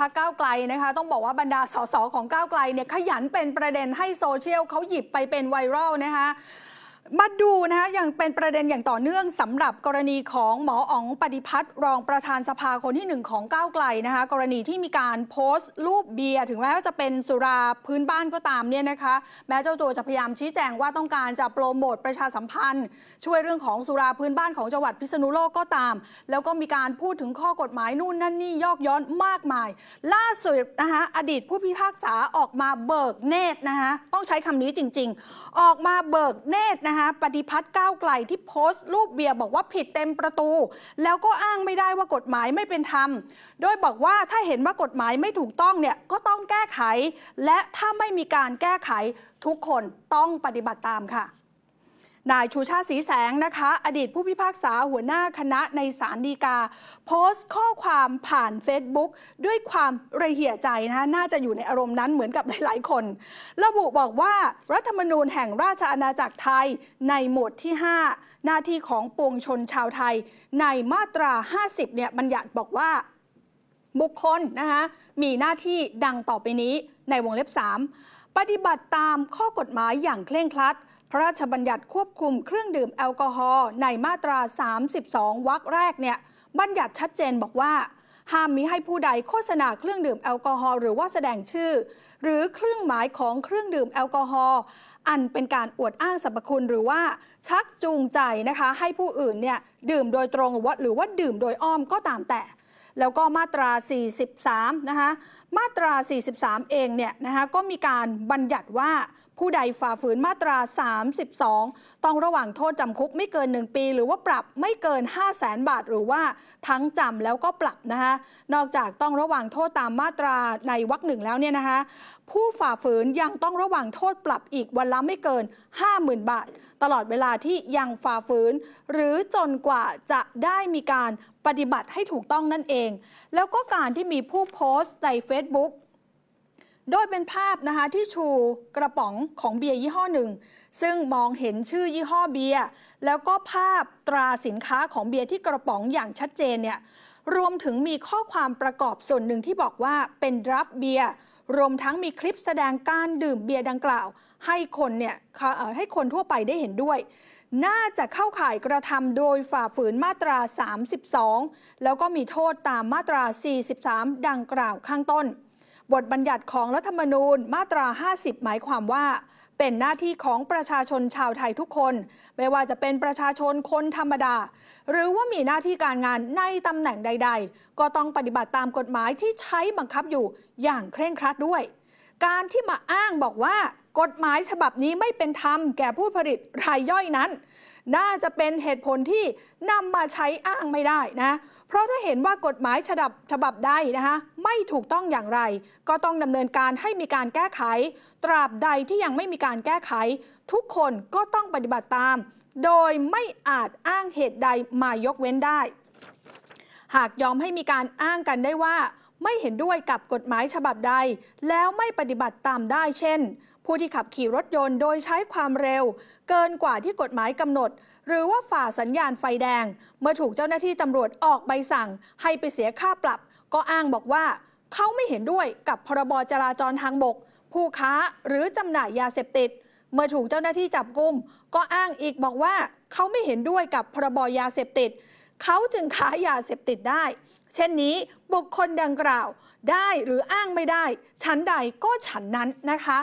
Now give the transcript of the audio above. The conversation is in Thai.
พักก้าวไกลนะคะ ต้องบอกว่าบรรดาสสของก้าวไกลเนี่ยขยันเป็นประเด็นให้โซเชียลเขาหยิบไปเป็นไวรัลนะคะ มาดูนะคะยังเป็นประเด็นอย่างต่อเนื่องสำหรับกรณีของหมออ๋องปฏิพัฒน์รองประธานสภาคนที่หนึ่งของก้าวไกลนะคะกรณีที่มีการโพสต์รูปเบียร์ถึงแม้ว่าจะเป็นสุราพื้นบ้านก็ตามเนี่ยนะคะ แม้เจ้าตัวจะพยายามชี้แจงว่าต้องการจะโปรโมทประชาสัมพันธ์ ช่วยเรื่องของสุราพื้นบ้านของจังหวัดพิษณุโลกก็ตาม แล้วก็มีการพูดถึงข้อกฎหมายนู่นนั่นนี่ยอกย้อนมากมาย ล่าสุดนะคะอดีตผู้พิพากษาออกมาเบิกเนตรนะคะต้องใช้คำนี้จริง ๆ ออกมาเบิกเนตรนะคะปฏิพัฒน์ก้าวไกลที่โพสต์รูปเบียร์บอกว่าผิดเต็มประตู แล้วก็อ้างไม่ได้ว่ากฎหมายไม่เป็นธรรม โดยบอกว่าถ้าเห็นว่ากฎหมายไม่ถูกต้องเนี่ยก็ต้องแก้ไข และถ้าไม่มีการแก้ไขทุกคนต้องปฏิบัติตามค่ะ นายชูชาติสีแสงนะคะ อดีตผู้พิพากษาหัวหน้าคณะในศาลฎีกา โพสต์ข้อความผ่าน Facebook ด้วยความระเหี่ยใจนะน่าจะอยู่ในอารมณ์นั้นเหมือนกับหลาย ๆ คน ระบุบอกว่ารัฐธรรมนูญแห่งราชอาณาจักรไทยในหมวดที่ 5 หน้าที่ของปวงชนชาวไทย ในมาตรา 50 เนี่ยบัญญัติบอกว่าบุคคลนะคะมีหน้าที่ดังต่อไปนี้ในวงเล็บ 3 ปฏิบัติตามข้อกฎหมายอย่างเคร่งครัด พระราชบัญญัติควบคุมเครื่องดื่มแอลกอฮอล์ในมาตรา 32 วรรคแรกเนี่ยบัญญัติชัดเจนบอกว่า ห้ามมิให้ผู้ใดโฆษณาเครื่องดื่มแอลกอฮอล์หรือว่าแสดงชื่อ หรือเครื่องหมายของเครื่องดื่มแอลกอฮอล์อันเป็นการอวดอ้างสรรพคุณหรือว่าชักจูงใจนะคะ ให้ผู้อื่นเนี่ยดื่มโดยตรงหรือว่าหรือว่าดื่มโดยอ้อมก็ตามแต่ แล้วก็มาตรา 43 นะคะมาตรา 43 เองเนี่ยนะคะก็มีการบัญญัติว่า ผู้ใดฝ่าฝืนมาตรา 32 ต้องระหว่างโทษจำคุกไม่เกิน 1 ปี หรือว่าปรับไม่เกิน 5 0 0แสนบาท หรือว่าทั้งจำแล้วก็ปรับนะคะนอกจากต้องระหว่างโทษตามมาตราในวรรคหนึ่งแล้วเนี่ยนะคะผู้ฝ่าฝืนยังต้องระหว่างโทษปรับอีกวันละไม่เกิน 50,000 บาท ตลอดเวลาที่ยังฝ่าฝืน หรือจนกว่าจะได้มีการปฏิบัติให้ถูกต้องนั่นเอง แล้วก็การที่มีผู้โพสต์ใน Facebook โดยเป็นภาพนะคะที่ชูกระป๋องของเบียร์ยี่ห้อหนึ่ง ซึ่งมองเห็นชื่อยี่ห้อเบียร์แล้วก็ภาพตราสินค้าของเบียร์ที่กระป๋องอย่างชัดเจนเนี่ยรวมถึงมีข้อความประกอบส่วนหนึ่งที่บอกว่าเป็นดราฟเบียร์รวมทั้งมีคลิปแสดงการดื่มเบียร์ดังกล่าว ให้คนเนี่ยให้คนทั่วไปได้เห็นด้วย น่าจะเข้าข่ายกระทำโดยฝ่าฝืนมาตรา 32 แล้วก็มีโทษตามมาตรา 43 ดังกล่าวข้างต้น บทบัญญัติของรัฐธรรมนูญมาตรา 50 หมายความว่า เป็นหน้าที่ของประชาชนชาวไทยทุกคน ไม่ว่าจะเป็นประชาชนคนธรรมดา หรือว่ามีหน้าที่การงานในตำแหน่งใด ๆ ก็ต้องปฏิบัติตามกฎหมายที่ใช้บังคับอยู่อย่างเคร่งครัดด้วย การที่มาอ้างบอกว่ากฎหมายฉบับนี้ไม่เป็นธรรมแก่ผู้ผลิตรายย่อยนั้น น่าจะเป็นเหตุผลที่นำมาใช้อ้างไม่ได้นะ เพราะถ้าเห็นว่ากฎหมายฉบับฉบับใดนะคะไม่ถูกต้องอย่างไร ก็ต้องดำเนินการให้มีการแก้ไข ตราบใดที่ยังไม่มีการแก้ไข ทุกคนก็ต้องปฏิบัติตาม โดยไม่อาจอ้างเหตุใดมายกเว้นได้ หากยอมให้มีการอ้างกันได้ว่า ไม่เห็นด้วยกับกฎหมายฉบับใด แล้วไม่ปฏิบัติตามได้เช่น ผู้ที่ขับขี่รถยนต์โดยใช้ความเร็ว เกินกว่าที่กฎหมายกำหนด หรือว่าฝ่าสัญญาณไฟแดง เมื่อถูกเจ้าหน้าที่ตำรวจออกใบสั่ง ให้ไปเสียค่าปรับ ก็อ้างบอกว่า เขาไม่เห็นด้วยกับพรบจราจรทางบก ผู้ค้าหรือจำหน่ายยาเสพติด เมื่อถูกเจ้าหน้าที่จับกุมก็อ้างอีกบอกว่า เขาไม่เห็นด้วยกับพรบยาเสพติด เขาจึงค้ายาเสพติดได้ เช่นนี้บุคคลดังกล่าวได้หรืออ้างไม่ได้ ชั้นใดก็ฉันนั้นนะคะ